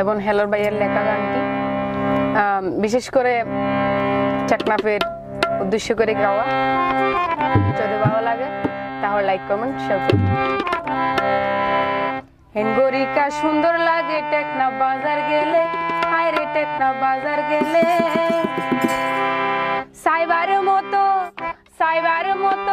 এবং হেলোর ভাইয়ের লেখা গানটি। বিশেষ করে চাকনাফের উদ্দেশ্য করে গাওয়া। যদি ভালো লাগে, তাহলে লাইক কমেন্ট শেয়ার করুন। হেনগরিকা সুন্দর লাগে টেকনা বাজার গেলে হায় রে টেকনা বাজার গেলে। সাইবার মতো সাইবার মতো